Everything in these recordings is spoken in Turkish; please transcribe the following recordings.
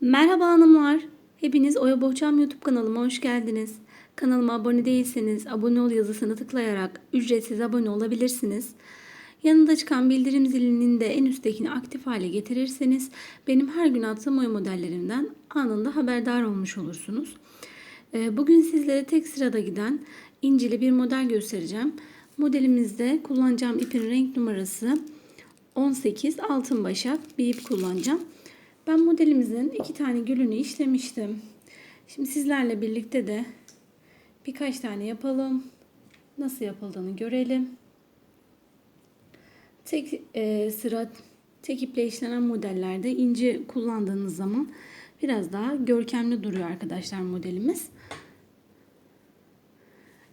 Merhaba hanımlar. Hepiniz Oya Bohçam YouTube kanalıma hoş geldiniz. Kanalıma abone değilseniz abone ol yazısını tıklayarak ücretsiz abone olabilirsiniz. Yanında çıkan bildirim zilinin de en üsttekini aktif hale getirirseniz benim her gün attığım oya modellerimden anında haberdar olmuş olursunuz. Ee, Bugün sizlere tek sırada giden incili bir model göstereceğim. Modelimizde kullanacağım ipin renk numarası 18 altın başak bir ip kullanacağım. Ben modelimizin iki tane gülünü işlemiştim. Şimdi sizlerle birlikte de birkaç tane yapalım. Nasıl yapıldığını görelim. Tek e, sıra tek iple işlenen modellerde ince kullandığınız zaman biraz daha görkemli duruyor arkadaşlar modelimiz.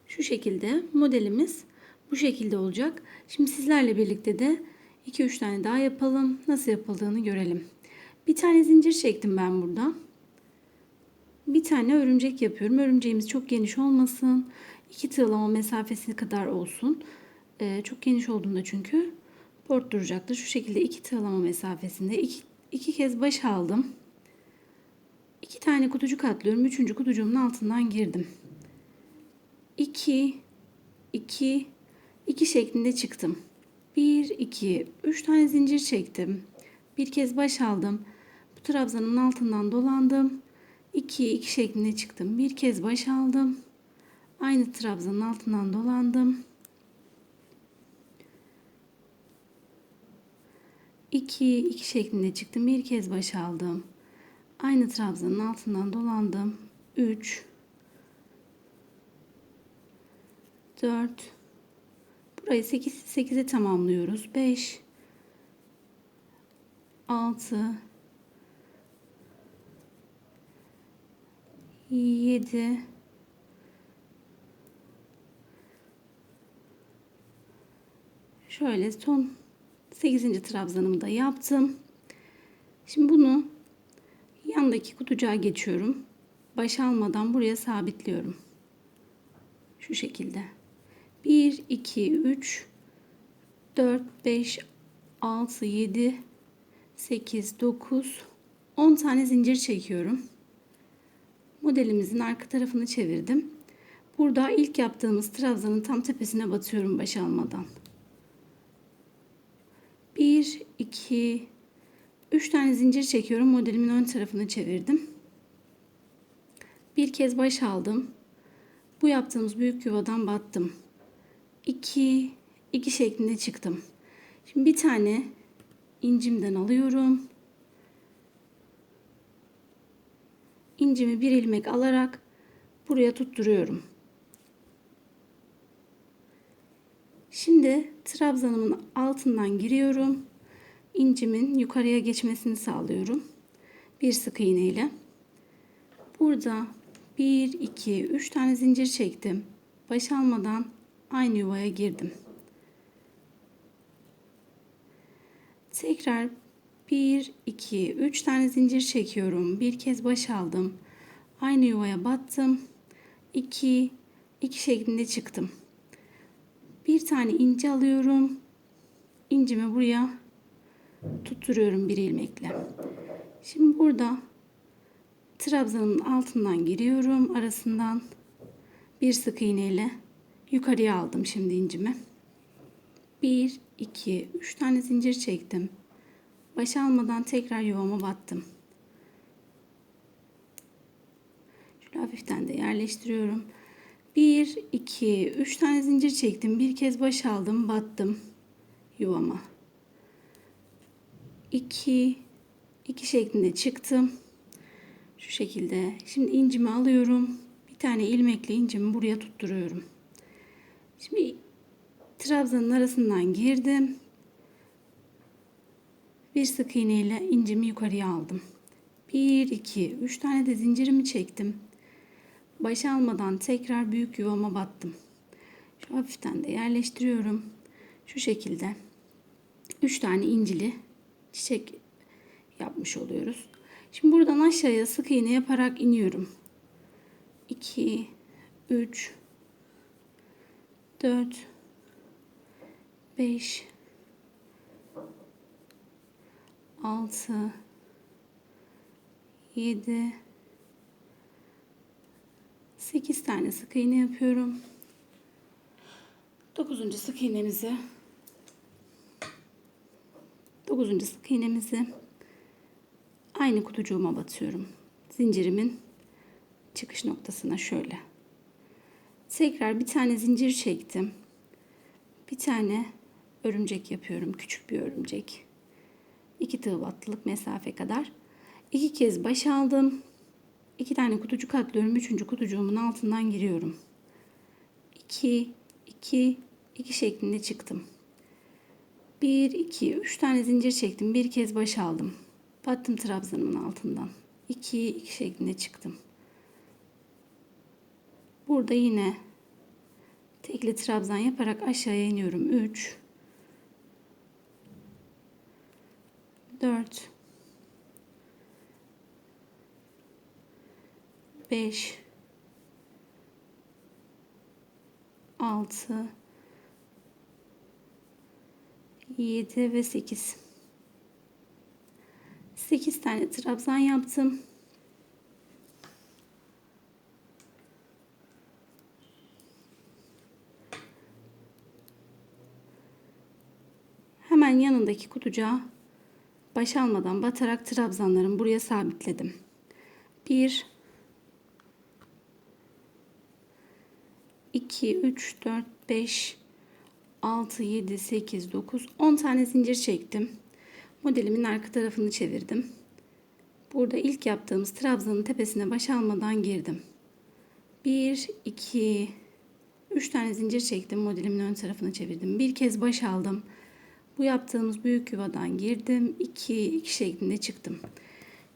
Şu şekilde modelimiz bu şekilde olacak. Şimdi sizlerle birlikte de 2-3 tane daha yapalım. Nasıl yapıldığını görelim. Bir tane zincir çektim ben burada. Bir tane örümcek yapıyorum. Örümceğimiz çok geniş olmasın. İki tığlama mesafesi kadar olsun. Ee, çok geniş olduğunda çünkü port duracaktır. Şu şekilde iki tığlama mesafesinde iki, iki kez baş aldım. İki tane kutucuk atlıyorum. Üçüncü kutucuğumun altından girdim. 2 2 2 şeklinde çıktım. 1 2 3 tane zincir çektim. Bir kez baş aldım. Bu trabzanın altından dolandım. 2 2 şeklinde çıktım. Bir kez baş aldım. Aynı trabzanın altından dolandım. 2 2 şeklinde çıktım. Bir kez baş aldım. Aynı trabzanın altından dolandım. 3 4 Burayı 8 8'e tamamlıyoruz. 5 6 7 Şöyle son 8. trabzanımı da yaptım. Şimdi bunu yandaki kutucuğa geçiyorum. Baş almadan buraya sabitliyorum. Şu şekilde. 1 2 3 4 5 6 7 8 9 10 tane zincir çekiyorum. Modelimizin arka tarafını çevirdim. Burada ilk yaptığımız trabzanın tam tepesine batıyorum baş almadan. 1 2 3 tane zincir çekiyorum. Modelimin ön tarafını çevirdim. Bir kez baş aldım. Bu yaptığımız büyük yuvadan battım. 2 2 şeklinde çıktım. Şimdi bir tane incimden alıyorum. İncimi bir ilmek alarak buraya tutturuyorum. Şimdi trabzanımın altından giriyorum. İncimin yukarıya geçmesini sağlıyorum. Bir sık iğne ile. Burada 1 2 3 tane zincir çektim. Baş almadan aynı yuvaya girdim. Tekrar 1 2 3 tane zincir çekiyorum. Bir kez baş aldım. Aynı yuvaya battım. 2 2 şeklinde çıktım. Bir tane ince alıyorum. İncimi buraya tutturuyorum bir ilmekle. Şimdi burada trabzanın altından giriyorum arasından bir sık iğne ile yukarıya aldım şimdi incimi. 1 2 3 tane zincir çektim. Baş almadan tekrar yuvama battım. Şöyle hafiften de yerleştiriyorum. 1 2 3 tane zincir çektim. Bir kez baş aldım, battım yuvama. 2 2 şeklinde çıktım. Şu şekilde. Şimdi incimi alıyorum. Bir tane ilmekle incimi buraya tutturuyorum. Şimdi trabzanın arasından girdim. Bir sık iğne ile incimi yukarıya aldım. 1 2 3 tane de zincirimi çektim. Baş almadan tekrar büyük yuvama battım. Şu hafiften de yerleştiriyorum. Şu şekilde 3 tane incili çiçek yapmış oluyoruz. Şimdi buradan aşağıya sık iğne yaparak iniyorum. 2 3 4 5 6 7 8 tane sık iğne yapıyorum. 9. sık iğnemizi 9. sık iğnemizi aynı kutucuğuma batıyorum. Zincirimin çıkış noktasına şöyle. Tekrar bir tane zincir çektim. Bir tane örümcek yapıyorum. Küçük bir örümcek. 2 tığ battılık mesafe kadar. İki kez baş aldım. İki tane kutucuk atlıyorum. Üçüncü kutucuğumun altından giriyorum. 2, 2, 2 şeklinde çıktım. 1, 2, 3 tane zincir çektim. Bir kez baş aldım. Battım trabzanımın altından. 2, 2 şeklinde çıktım. Burada yine tekli trabzan yaparak aşağıya iniyorum. 3, 4, 5 6 7 ve 8 8 tane trabzan yaptım. Hemen yanındaki kutucuğa baş almadan batarak trabzanlarımı buraya sabitledim. 1 2 3 4 5 6 7 8 9 10 tane zincir çektim. Modelimin arka tarafını çevirdim. Burada ilk yaptığımız trabzanın tepesine baş almadan girdim. 1 2 3 tane zincir çektim. Modelimin ön tarafını çevirdim. Bir kez baş aldım. Bu yaptığımız büyük yuvadan girdim. 2 2 şeklinde çıktım.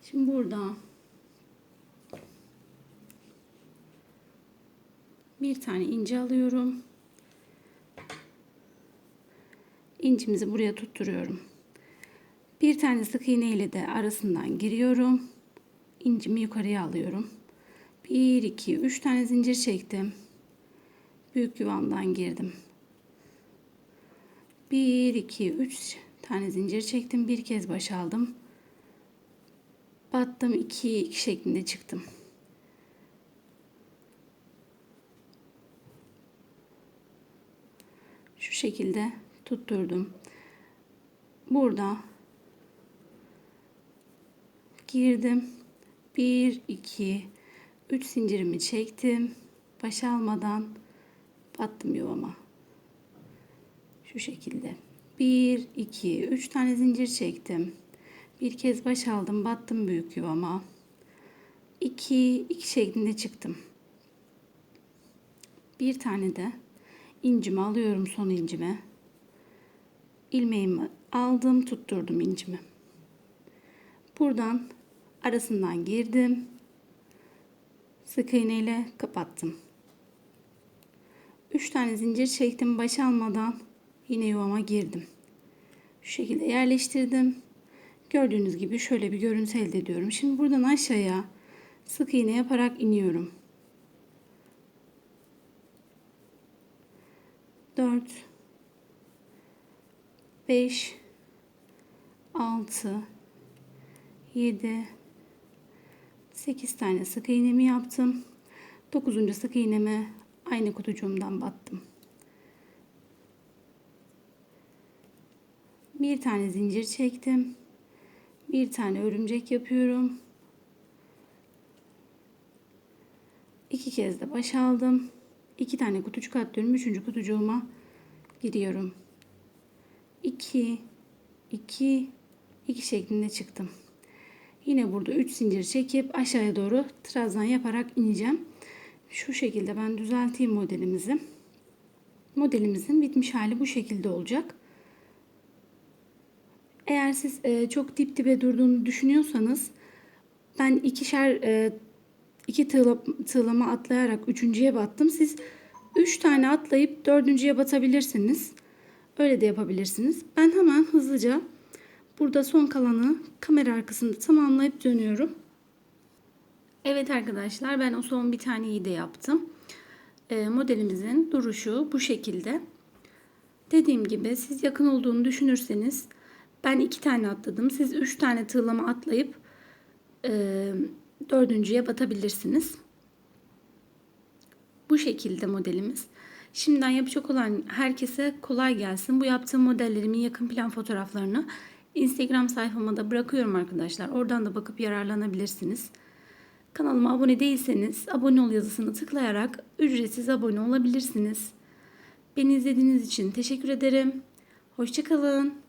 Şimdi burada bir tane ince alıyorum. İncimizi buraya tutturuyorum. Bir tane sık iğne ile de arasından giriyorum. İncimi yukarıya alıyorum. 1 2 3 tane zincir çektim. Büyük yuvamdan girdim. 1 2 3 tane zincir çektim. Bir kez baş aldım. Battım 2 2 şeklinde çıktım. Şu şekilde tutturdum. Burada girdim. 1 2 3 zincirimi çektim. Baş almadan battım yuvama. Şu şekilde. 1 2 3 tane zincir çektim. Bir kez baş aldım, battım büyük yuvama. 2 2 şeklinde çıktım. Bir tane de incimi alıyorum son incime. ilmeğimi aldım, tutturdum incimi. Buradan arasından girdim. Sık iğne ile kapattım. 3 tane zincir çektim baş almadan yine yuvama girdim. Şu şekilde yerleştirdim. Gördüğünüz gibi şöyle bir görüntü elde ediyorum. Şimdi buradan aşağıya sık iğne yaparak iniyorum. 4 5 6 7 8 tane sık iğnemi yaptım. 9. sık iğneme aynı kutucuğumdan battım. Bir tane zincir çektim. Bir tane örümcek yapıyorum. İki kez de baş aldım. İki tane kutucuk atlıyorum. Üçüncü kutucuğuma giriyorum. 2 2 2 şeklinde çıktım. Yine burada 3 zincir çekip aşağıya doğru trabzan yaparak ineceğim. Şu şekilde ben düzelteyim modelimizi. Modelimizin bitmiş hali bu şekilde olacak. Eğer siz e, çok dip dibe durduğunu düşünüyorsanız ben ikişer e, iki tığla, tığlama atlayarak üçüncüye battım. Siz üç tane atlayıp dördüncüye batabilirsiniz. Öyle de yapabilirsiniz. Ben hemen hızlıca burada son kalanı kamera arkasında tamamlayıp dönüyorum. Evet arkadaşlar ben o son bir taneyi de yaptım. E, modelimizin duruşu bu şekilde. Dediğim gibi siz yakın olduğunu düşünürseniz ben iki tane atladım. Siz üç tane tığlama atlayıp e, dördüncüye batabilirsiniz. Bu şekilde modelimiz. Şimdiden yapacak olan herkese kolay gelsin. Bu yaptığım modellerimin yakın plan fotoğraflarını Instagram sayfama da bırakıyorum arkadaşlar. Oradan da bakıp yararlanabilirsiniz. Kanalıma abone değilseniz abone ol yazısını tıklayarak ücretsiz abone olabilirsiniz. Beni izlediğiniz için teşekkür ederim. Hoşçakalın.